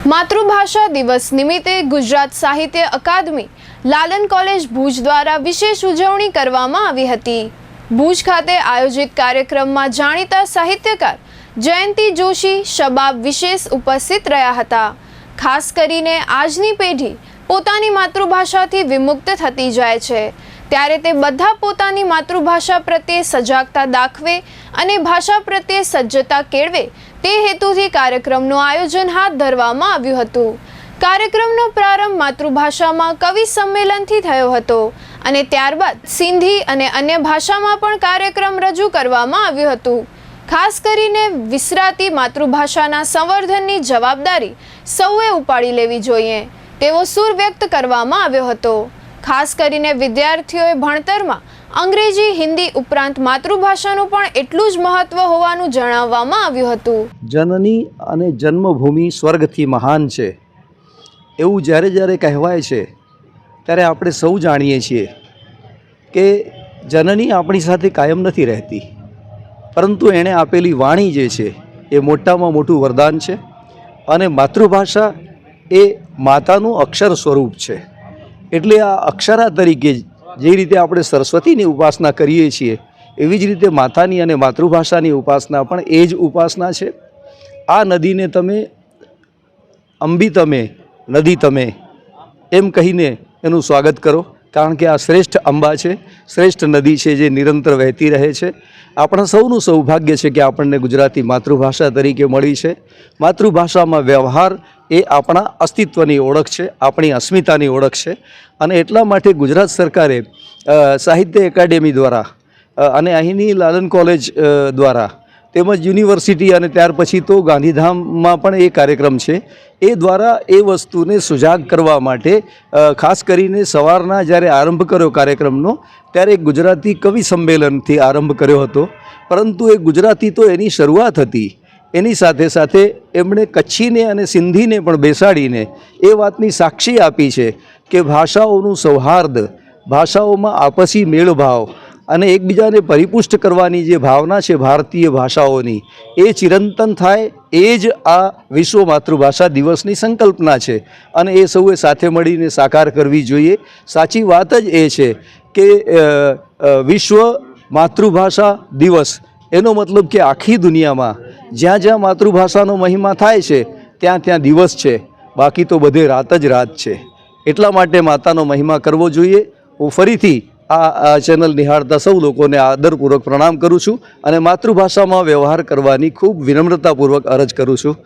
માતૃભાષા દિવસ નિમિત્તે ગુજરાત સાહિત્ય અકાદમી, લાલન કોલેજ ભુજ દ્વારા વિશેષ ઉજવણી કરવામાં આવી હતી. ભુજ ખાતે આયોજિત કાર્યક્રમમાં જાણીતા સાહિત્યકાર જયંતિ જોશી શબાબ વિશેષ ઉપસ્થિત રહ્યા હતા. ખાસ કરીને આજની પેઢી પોતાની માતૃભાષાથી વિમુક્ત થતી જાય છે. ત્યારે તે બધા પોતાની માતૃભાષા પ્રત્યે સજાગતા દાખવે અને ભાષા પ્રત્યે સજ્જતા કેળવે તે હેતુથી કાર્યક્રમનું આયોજન હાથ ધરવામાં આવ્યું હતું. કાર્યક્રમનો પ્રારંભ માતૃભાષામાં કવિ સંમેલનથી થયો હતો અને ત્યારબાદ સિંધી અને અન્ય ભાષામાં પણ કાર્યક્રમ રજૂ કરવામાં આવ્યું હતું. ખાસ કરીને વિસરાતી માતૃભાષાના સંવર્ધનની જવાબદારી સૌએ ઉપાડી લેવી જોઈએ તેવો સૂર વ્યક્ત કરવામાં આવ્યો હતો. ખાસ કરીને વિદ્યાર્થીઓએ ભણતરમાં અંગ્રેજી, હિન્દી ઉપરાંત માતૃભાષાનું પણ એટલું જ મહત્વ હોવાનું જણાવવામાં આવ્યું હતું. જનની અને જન્મભૂમિ સ્વર્ગથી મહાન છે. એવું જ્યારે જ્યારે કહેવાય છે, ત્યારે આપણે સૌ જાણીએ છીએ કે જનની આપણી સાથે કાયમ નથી રહેતી. પરંતુ એણે આપેલી વાણી જે છે, એ મોટામાં મોટું વરદાન છે અને માતૃભાષા એ માતાનું અક્ષર સ્વરૂપ છે. એટલે આ અક્ષરા તરીકે જે રીતે આપણે સરસ્વતીની ઉપાસના કરીએ છીએ, એવી જ રીતે માતાની અને માતૃભાષાની ઉપાસના પણ એ જ ઉપાસના છે. આ નદીને તમે અંબી તમે નદી તમે એમ કહીને એનું સ્વાગત કરો. કારણ કે આ શ્રેષ્ઠ અંબા છે, શ્રેષ્ઠ નદી છે જે નિરંતર વહેતી રહે છે. આપણા સૌનું સૌભાગ્ય છે કે આપણને ગુજરાતી માતૃભાષા તરીકે મળી છે. માતૃભાષામાં વ્યવહાર એ આપણા અસ્તિત્વની ઓળખ છે, આપણી અસ્મિતાની ઓળખ છે. અને એટલા માટે ગુજરાત સરકારે સાહિત્ય એકેડેમી દ્વારા અને અહીંની લાલન કોલેજ દ્વારા તેમજ યુનિવર્સિટી અને ત્યાર પછી તો ગાંધીધામમાં પણ એ કાર્યક્રમ છે. એ દ્વારા એ વસ્તુને સુજાગ કરવા માટે ખાસ કરીને સવારના જ્યારે આરંભ કર્યો કાર્યક્રમનો, ત્યારે ગુજરાતી કવિ સંમેલનથી આરંભ કર્યો હતો. પરંતુ એ ગુજરાતી તો એની શરૂઆત હતી. એની સાથે સાથે એમણે કચ્છીને અને સિંધીને પણ બેસાડીને એ વાતની સાક્ષી આપી છે કે ભાષાઓનું સૌહાર્દ, ભાષાઓમાં આપસી મેળભાવ અને એકબીજાને પરિપુષ્ટ કરવાની જે ભાવના છે ભારતીય ભાષાઓની, એ ચિરંતન થાય એ જ આ વિશ્વ માતૃભાષા દિવસની સંકલ્પના છે. અને એ સૌએ સાથે મળીને સાકાર કરવી જોઈએ. સાચી વાત જ એ છે કે વિશ્વ માતૃભાષા દિવસ, એનો મતલબ કે આખી દુનિયામાં જ્યાં જ્યાં માતૃભાષાનો મહિમા થાય છે, ત્યાં ત્યાં દિવસ છે. બાકી તો બધે રાત જ રાત છે. એટલા માટે માતાનો મહિમા કરવો જોઈએ. હું ફરીથી આ ચેનલ નિહાળતા સૌ લોકોને આદરપૂર્વક પ્રણામ કરું છું અને માતૃભાષામાં વ્યવહાર કરવાની ખૂબ વિનમ્રતાપૂર્વક અરજ કરું છું.